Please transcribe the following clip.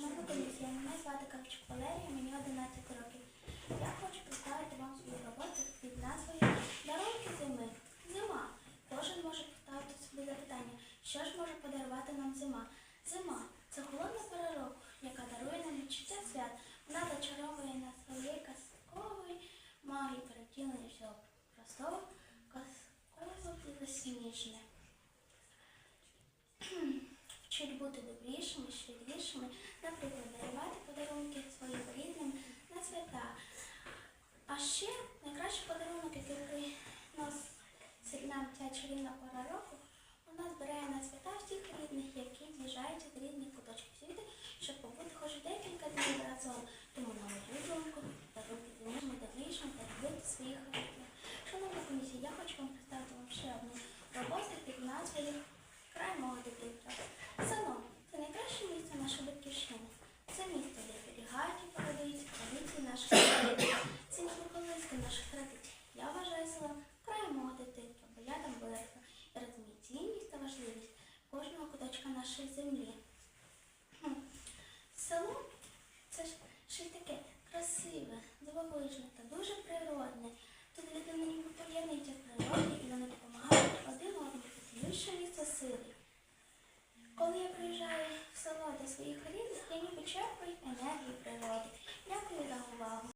Шановна комісія, мене звати Кравчук Валерія, мені 11 років. Я хочу представити вам свою роботу під назвою Дарунки зими. Зима. Кожен може поставити собі запитання, що ж може подарувати нам зима. Зима це холодна пора року, яка дарує нам відчуття свят. Вона зачаровує нас своєю казковою магією перетілення всього простого, казкового і безсмішне. Вчить бути добрішими, щедрішими, ще найкращий подарунок, який приносить нам ця чарівна пора року, вона збирає на свята всіх рідних, які з'їжджаються з різних куточків світу, щоб побути хоч декілька днів разом. Тому на мою думку, подарунки зимішими, добрішими та любити своїх рідних. Шановна комісія, я хочу вам представити вам ще одну роботу під назвою Край мого дитинства. Село кожного нашій землі. Село це ж ще таке красиве, дивовижне та дуже природне. Тут люди мені поєднується природи і вони допомагають один одному це місце сили. Коли я приїжджаю в село до своїх рідних, я ніби черпаю.